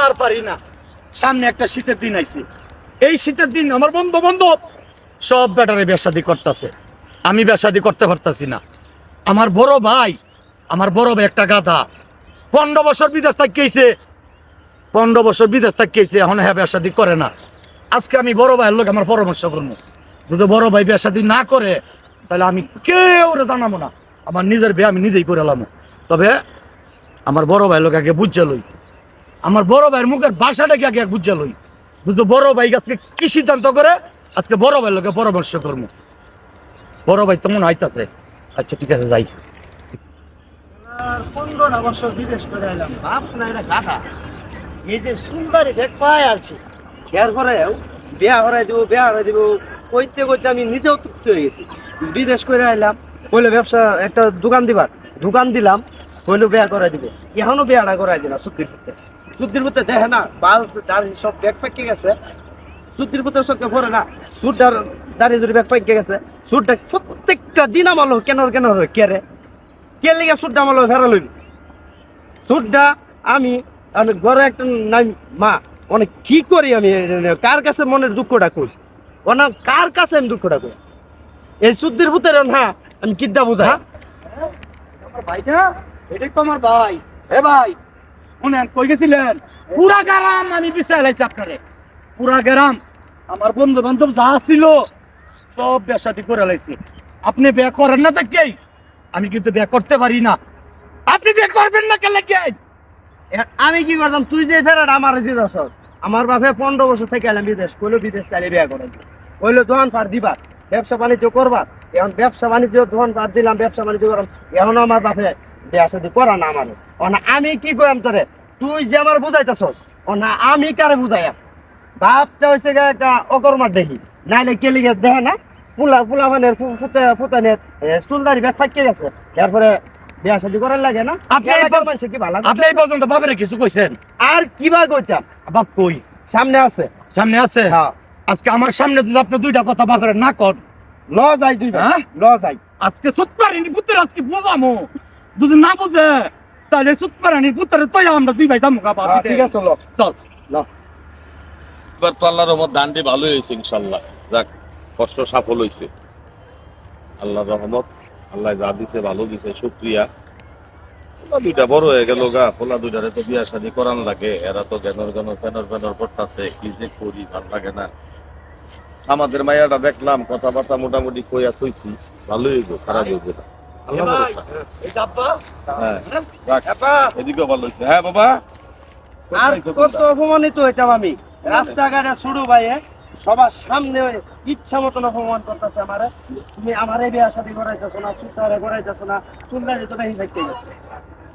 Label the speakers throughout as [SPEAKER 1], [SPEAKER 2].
[SPEAKER 1] আর পারি না। সামনে একটা শীতের দিন আইছে। এই শীতের দিন আমার বন্ধু বান্ধব সব ব্যাটারে বেসাদি করতেছে। আমি বেসাদি করতে পারতাছি না। আমার বড় ভাই, আমার বড় ভাই একটা গাধা। পনেরো বছর বিদেশ থাকিয়েছে পনেরো বছর বিদেশ থাকিয়েছে এখন হ্যাঁ বেসাদি করে না। আজকে আমি বড় ভাইয়ের লোক আমার পরামর্শ করব। যদি বড় ভাই বেসাদি না করে, তাহলে আমি কেউ জানাব না। আমার নিজের বিয়ে আমি নিজেই করে তবে আমার বড় ভাই লোক আগে বুঝছে লই। আমার বড় ভাইয়ের মুখের ভাষাটাকে আগে বুঝছে লই? বুঝতো বড় ভাই আজকে কি সিদ্ধান্ত করে? আজকে বড় ভাই লোকে পরামর্শ করব। বড় ভাই তেমন মনে হইতাছে আচ্ছা ঠিক আছে, যাই।
[SPEAKER 2] বিদেশ করে বাপ না এই যে সুন্দরী দিব হরাই দিব। কইতে কইতে আমি নিজেও হয়ে গেছি। বিদেশ আইলাম কইলো ব্যবসা, একটা দোকান দিবার। দোকান দিলাম, কইলো বিয়া করাই দিব। এখনও বিয়াটা করাই দিলাম সুতির পুত্রে সুতির পুত্রে দেখে না, বাল, দাড়ি সব ব্যাগ পাকিয়ে গেছে। সুতির পুত্রে চোখে পড়ে না সুটটার দাড়ি ধরে ব্যাগ পাকিয়ে গেছে। সুটটা প্রত্যেকটা দিন আমার কেন কেন কে রে? কে লিগে সুটটা আমার ফেরা লইবি? সুটটা আমি আর ঘরে একটা নাই, মা অনেক কি করি আমি? কার কাছে মনের দুঃখটা কই? ওনা কার কাছে আমি দুঃখটা কই? এই সুদ্দির ভূতের না, আমি কিদ্দা বুঝা
[SPEAKER 1] আমার ভাইটা, এটাই তো আমার ভাই। হে ভাই শুনেন, কই গেছিলেন? পুরা গ্রাম আমি বিচার লাইছি আপনারে। পুরা গ্রাম, আমার বন্ধু বান্ধব যা ছিল, সব বেসাটি করে লাইছি। আপনি বিয়ে করেন না তাকেই আমি কিন্তু বিয়ে করতে পারি না। আপনি বিয়ে করবেন না কেন কে
[SPEAKER 2] আমি কি করতাম? তুই যে ফেরাট আমার দিদস আমার বাপে পনেরো বছর থেকে এলাম বিদেশ, কইলো বিদেশ তাহলে বিয়া করে কইলো দোকান পার দিবার ব্যবসা বাণিজ্য করবার এখন ব্যবসা বাণিজ্য দোকান পার দিলাম, ব্যবসা বাণিজ্য করলাম। এখন আমার বাপে বিয়া করা না আমার। না আমি কি করাম তোরে? তুই যে আমার বুঝাইতেছস ও না আমি কারে বুঝাইয়া বাপটা হয়েছে একটা অকর্মার দেখি নাইলে কেলি গেছে দেখে না? পুলা পুলা মানে ফুতে ফুতানের চুলদারি ব্যাগ ফাঁকিয়ে গেছে। তারপরে বিয়া শাদি করার লাগে না?
[SPEAKER 1] আপনি পর-
[SPEAKER 2] কি ভালো?
[SPEAKER 1] আপনি এই পর্যন্ত বাবারে কিছু কইছেন?
[SPEAKER 2] আর কিবা কইতাম?
[SPEAKER 1] বাপ কই?
[SPEAKER 2] সামনে আছে।
[SPEAKER 1] সামনে আছে?
[SPEAKER 2] হ্যাঁ।
[SPEAKER 1] আজকে আমার সামনে যদি আপনি দুইটা কথা বাবারে না কর
[SPEAKER 2] ল যাই দুই
[SPEAKER 1] হ্যাঁ?
[SPEAKER 2] ল যাই
[SPEAKER 1] আজকে সুতপারানি পুত্র আজকে বুঝামো। যদি না বুঝে তাহলে সুতপারানি পুত্র তো আমরা দুই ভাই যাব
[SPEAKER 2] হ্যাঁ, ঠিক আছে ল।
[SPEAKER 1] চল।
[SPEAKER 3] এবার তো আল্লাহর রহমত ধানটি ভালো হয়েছে ইনশাল্লাহ। যাক কষ্ট সফল হয়েছে আল্লাহর রহমত আল্লাহ যা দিছে ভালো দিছে শুক্রিয়া। পোলা দুইটা বড় হয়ে গেল গা পোলা দুইটারে তো বিয়া শাদি করান লাগে। এরা তো জ্ঞানর জ্ঞান ফেনর ফেনর করতেছে কি যে করি ভালো লাগে না। আমাদের মাইয়াটা দেখলাম কথাবার্তা মোটামুটি কইয়া কইছি ভালোই হইব খারাপ হইব না। হ্যাঁ। হ্যাঁ বাবা।
[SPEAKER 2] আর কত অপমানিত হইতাম আমি। রাস্তাঘাটে শুরু ভাই সবার সামনে ইচ্ছা মতন অপমান করতেছে আমারে। তুমি আমারে বিয়া শাদি করাইতেছো না সুতারে করাইতেছো না চুলদারি তো দেখি দেখতে গেছে।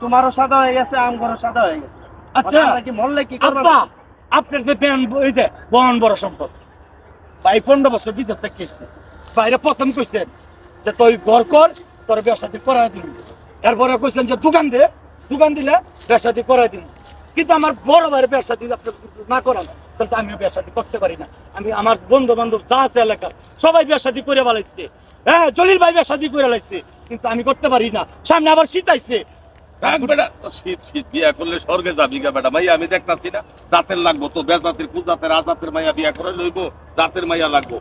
[SPEAKER 2] তোমারও সাদা হয়ে গেছে আমগরও সাদা হয়ে গেছে।
[SPEAKER 1] আচ্ছা।
[SPEAKER 2] কি মরলে কি করব?
[SPEAKER 1] আপনার যে এই যে বহন বড় সম্পদ ভাই পনেরো বছর বিদেশ থেকে বাইরে প্রথম কইছেন যে তুই ঘর কর তোর ব্যবসাটি করাই দিন এরপরে কইছেন যে দোকান দে, দোকান দিলে ব্যবসাটি করাই দিন কিন্তু আমার বড় ভাইয়ের ব্যবসাটি আপনি না করান, তাহলে তো আমিও ব্যবসাটি করতে পারি না। আমি, আমার বন্ধু বান্ধব যা আছে এলাকার, সবাই ব্যবসাটি করে বালাইছে হ্যাঁ জলিল ভাই ব্যবসাটি করে লাইছে কিন্তু আমি করতে পারি না। সামনে আবার শীত আইছে।
[SPEAKER 3] বিয়া করলে যাবি গা, বেটা। আমি না। লাগবো তো মাইয়া বিয়া করে লইবো। মাইয়া লাগবো।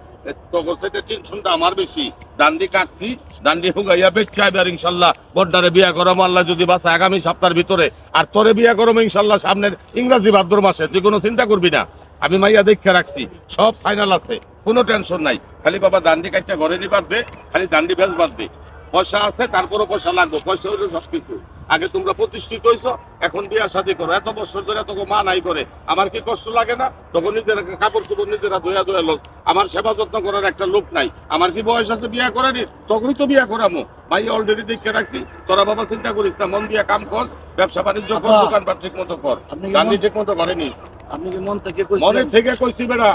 [SPEAKER 3] আমার বেশি। ডান্ডি কাটছি, ডান্ডি হুগাইয়া বেচ্ছা এবার ইনশাল্লাহ বড্ডারে বিয়া করব আল্লাহ যদি বাসা আগামী সপ্তাহের ভিতরে। আর তোরে বিয়া করব ইনশাল্লাহ সামনের ইংরাজি ভাদ্র মাসে। তুই কোনো চিন্তা করবি না। আমি মাইয়া দেখে রাখছি। সব ফাইনাল আছে। কোনো টেনশন নাই। খালি বাবা দান্ডি কাটটা ঘরে নিবার দে, খালি দান্ডি বেচবার দে। পয়সা আছে, তারপরও পয়সা লাগবে। পয়সা হইল সবকিছু। আগে তোমরা প্রতিষ্ঠিত হইছো এখন বিয়া শাদি করো এত বছর ধরে তোকে মা নাই করে আমার কি কষ্ট লাগে না? তখন নিজেরা কাপড় চোপড় নিজেরা ধোয়া ধোয়া লোক আমার সেবা যত্ন করার একটা লোক নাই আমার কি বয়স আছে বিয়া করানি তখনই তো বিয়া করামো। ভাই অলরেডি দেখে রাখছি তোরা বাবা চিন্তা করিস না মন দিয়া কাম কর ব্যবসা বাণিজ্য কর দোকান ঠিক মতো কর।
[SPEAKER 1] আপনি
[SPEAKER 3] গান্ধী ঠিক মতো করেনি।
[SPEAKER 1] আপনি কি মন থেকে
[SPEAKER 3] মনে থেকে কইছি বেড়া।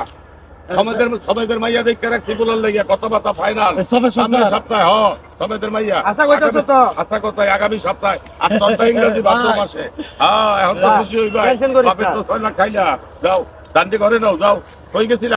[SPEAKER 3] সবাইদের সবাইদের মাইয়া দেখতে রাখছি বলার লাগিয়া কত বাতা ফাইনাল সামনের
[SPEAKER 1] সপ্তাহে
[SPEAKER 3] হ সবেদের মাইয়া।
[SPEAKER 2] আশা করতেছো তো?
[SPEAKER 3] আশা করতে আগামী সপ্তাহে। আর তোরটা ইংরেজি ভাদ্র মাসে। হ্যাঁ এখন তো খুশি হইবা বাপের তো ছয় লাখ খাইলা। যাও দান্ডি ঘরে নাও যাও। কই গেছিলা?